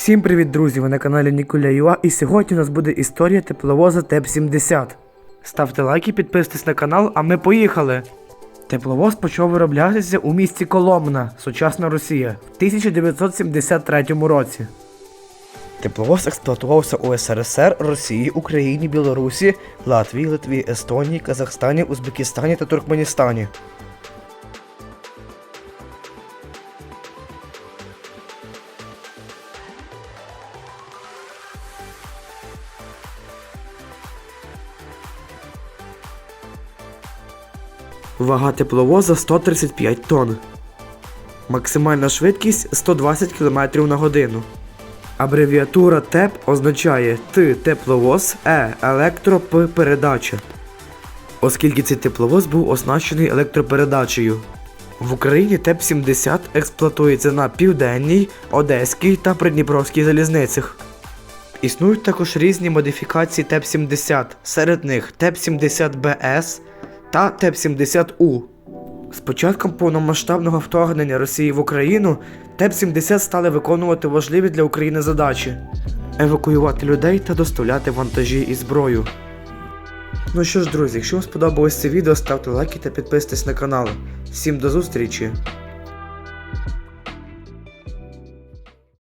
Всім привіт, друзі! Ви на каналі Ніколя Юа, і сьогодні у нас буде історія тепловоза ТЕП-70. Ставте лайки, підписуйтесь на канал, а ми поїхали! Тепловоз почав вироблятися у місті Коломна, сучасна Росія, в 1973 році. Тепловоз експлуатувався у СРСР, Росії, Україні, Білорусі, Латвії, Литві, Естонії, Казахстані, Узбекистані та Туркменістані. Вага тепловоза 135 тонн. Максимальна швидкість 120 км на годину. Абревіатура ТЕП означає Т тепловоз, Е електро П передача. Оскільки цей тепловоз був оснащений електропередачею. В Україні ТЕП-70 експлуатується на Південній, Одеській та Придніпровській залізницях. Існують також різні модифікації ТЕП-70, серед них ТЕП-70БС та ТЕП-70У. З початком повномасштабного вторгнення Росії в Україну ТЕП-70 стали виконувати важливі для України задачі евакуювати людей та доставляти вантажі і зброю. Ну що ж, друзі, якщо вам сподобалось це відео, ставте лайки та підписуйтесь на канал. Всім до зустрічі!